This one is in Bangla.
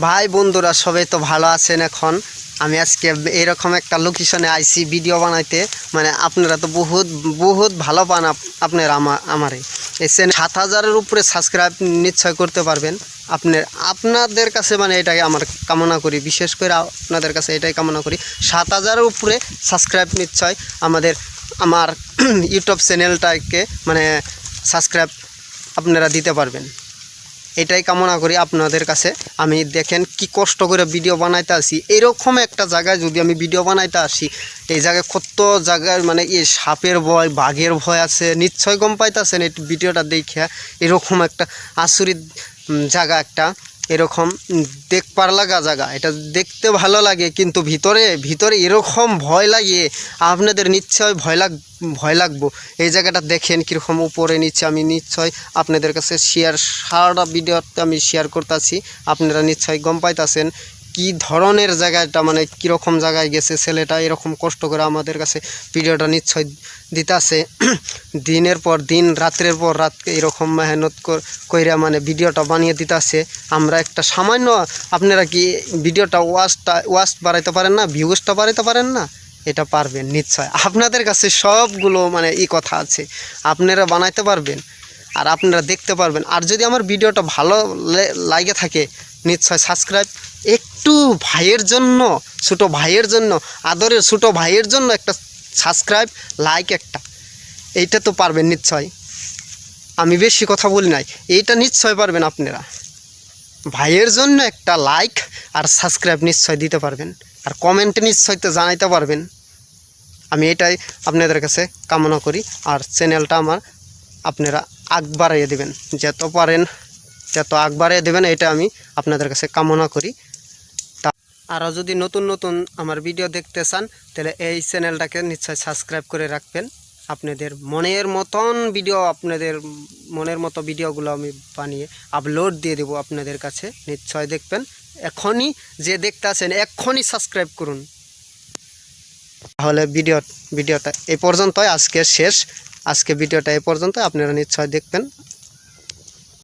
ভাই বন্ধুরা, সবাই তো ভালো আছেন এখন। আমি আজকে এরকম একটা লোকেশনে আইসি ভিডিও বানাইতে। মানে আপনারা তো বহুত বহুত ভালো পান আপ- আপনারা আমা, আমারে। এই চ্যানেল সাত হাজারের উপরে সাবস্ক্রাইব নিশ্চয় করতে পারবেন। আপনার, আপনাদের কাছে মানে এটাই আমার কামনা করি। বিশেষ করে আপনাদের কাছে এটাই কামনা করি। সাত হাজারের উপরে সাবস্ক্রাইব নিশ্চয় আমাদের, আমার ইউটিউব চ্যানেলটাকে মানে সাবস্ক্রাইব আপনারা দিতে পারবেন। এটাই কামনা করি আপনাদের কাছে। আমি দেখেন কি কষ্ট করে ভিডিও বানাইতে আসি। এরকম একটা জায়গায় যদি আমি ভিডিও বানাইতে আসি, এই জায়গায় কত জায়গায় মানে এই সাপের ভয়, বাঘের ভয় আছে নিশ্চয় গম পাইতেছেন এই ভিডিওটা দেখে এরকম একটা আচরিত জায়গা একটা। এরকম দেখ পারলা লাগা জায়গা এটা দেখতে ভালো লাগে, কিন্তু ভিতরে ভিতরে এরকম ভয় লাগে, আপনাদের নিশ্চয় ভয় লাগ, ভয় লাগবো। এই জায়গাটা দেখেন কীরকম উপরে নিচে আমি নিশ্চয় আপনাদের কাছে শেয়ার সারা ভিডিওতে আমি শেয়ার করতেছি, আপনারা নিশ্চয় গম পাইতাছেন। কি ধরনের জায়গাটা মানে কীরকম জায়গায় গেছে ছেলেটা, এরকম কষ্ট করে আমাদের কাছে ভিডিওটা নিশ্চয় দিতাছে। দিনের পর দিন, রাত্রের পর রাত এরকম মেহনত কইরা মানে ভিডিওটা বানিয়ে দিতাছে। আমরা একটা সামান্য, আপনারা কি ভিডিওটা ওয়াচটা ওয়াচ বাড়াইতে পারেন না, ভিউজটা বাড়াইতে পারেন না? এটা পারবেন নিশ্চয়। আপনাদের কাছে সবগুলো মানে ই কথা আছে। আপনারা বানাইতে পারবেন। আর আপনারা দেখতে পারবেন। আর যদি আমার ভিডিওটা ভালো লাগে থাকে, নিশ্চয় সাবস্ক্রাইব একটু ভাইয়ের জন্য, ছোটো ভাইয়ের জন্য, আদরের ছোটো ভাইয়ের জন্য একটা সাবস্ক্রাইব লাইক একটা। এইটা তো পারবেন নিশ্চয়। আমি বেশি কথা বলি নাই। এইটা নিশ্চয় পারবেন আপনারা। ভাইয়ের জন্য একটা লাইক আর সাবস্ক্রাইব নিশ্চয় দিতে পারবেন। আর কমেন্টে নিশ্চয় তো জানাইতে পারবেন। আমি এটাই আপনাদের কাছে কামনা করি। আর চ্যানেলটা আমার আপনারা আগ বাড়াইয়ে দেবেন। যত পারেন, যত আগ বাড়িয়ে দেবেন, এটা আমি আপনাদের কাছে কামনা করি। তা আরও যদি নতুন নতুন আমার ভিডিও দেখতে চান, তাহলে এই চ্যানেলটাকে নিশ্চয় সাবস্ক্রাইব করে রাখবেন। আপনাদের মনের মতন ভিডিও, আপনাদের মনের মতো ভিডিওগুলো আমি বানিয়ে আপলোড দিয়ে দেবো আপনাদের কাছে। নিশ্চয় দেখবেন। এখনই যে দেখতে আছেন এক্ষুনি সাবস্ক্রাইব করুন। তাহলে ভিডিও, ভিডিওটা এই পর্যন্তই। আজকের শেষ। আজকে ভিডিওটা এ পর্যন্ত। আপনারা নিশ্চয় দেখবেন।